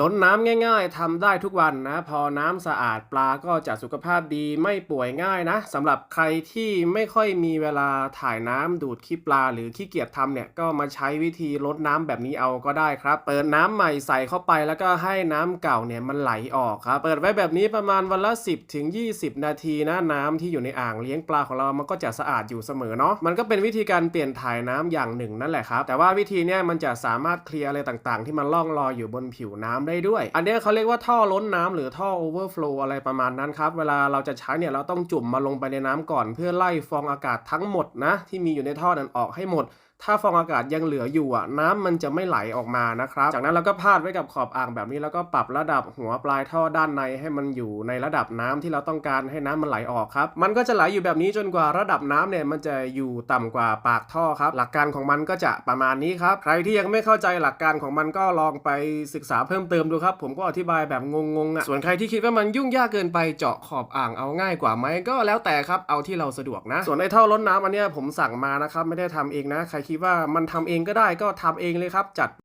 ล้นน้ำง่าย ๆทำได้ทุกวันนะ พอน้ำสะอาดปลาก็จะสุขภาพดีไม่ป่วยง่ายนะสำหรับใครที่ไม่ค่อยมีเวลาถ่ายน้ำดูดขี้ปลา หรือขี้เกียจทำเนี่ยก็มาใช้วิธีลดน้ำแบบนี้เอาก็ได้ครับ เปิดน้ำใหม่ใส่เข้าไปแล้วก็ให้น้ำเก่าเนี่ยมันไหลออกครับ เปิดไว้แบบนี้ประมาณวันละ 10ถึง20 นาทีนะน้ำที่อยู่ในอ่างเลี้ยงปลาของเรามันก็จะสะอาดอยู่เสมอเนาะมันก็เป็นวิธีการเปลี่ยนถ่ายน้ำอย่างหนึ่งนั่นแหละครับแต่ว่าวิธีเนี้ยมันจะสามารถเคลียร์อะไรต่างๆ ที่มันล่องลอยอยู่บนผิวน้ำได้ด้วย อันนี้เขาเรียกว่าท่อล้นน้ำหรือท่อโอเวอร์ฟลูอะไรประมาณนั้นครับ เวลาเราจะใช้เนี่ยเราต้องจุ่มมาลงไปในน้ำก่อน เพื่อไล่ฟองอากาศทั้งหมดนะที่มีอยู่ในท่อนั้นออกให้หมดถ้าฟองอากาศยังเหลืออยู่อะน้ำมันจะไม่ไหลออกมานะครับ จากนั้นเราก็พาดไว้กับขอบอ่างแบบนี้แล้วก็ปรับระดับหัวปลายท่อด้านในให้มันอยู่ในระดับน้ำที่เราต้องการให้น้ำมันไหลออกครับ มันก็จะไหลอยู่แบบนี้จนกว่าระดับน้ำเนี่ยมันจะอยู่ต่ำกว่าปากท่อครับ หลักการของมันก็จะประมาณนี้ครับ ใครที่ยังไม่เข้าใจหลักการของมันก็ลองไปศึกษาเพิ่มเติมดูครับ ผมก็อธิบายแบบงงๆอะ ส่วนใครที่คิดว่ามันยุ่งยากเกินไปเจาะขอบอ่างเอาง่ายกว่าไหมก็แล้วแต่ครับ เอาที่เราสะดวกนะ ส่วนไอ้ท่อล้นน้ำอันเนี้ยผมสั่งมานะครับไม่ได้ทำเองนะใครคิดว่ามันทำเองก็ได้ก็ทำเองเลยครับ จัด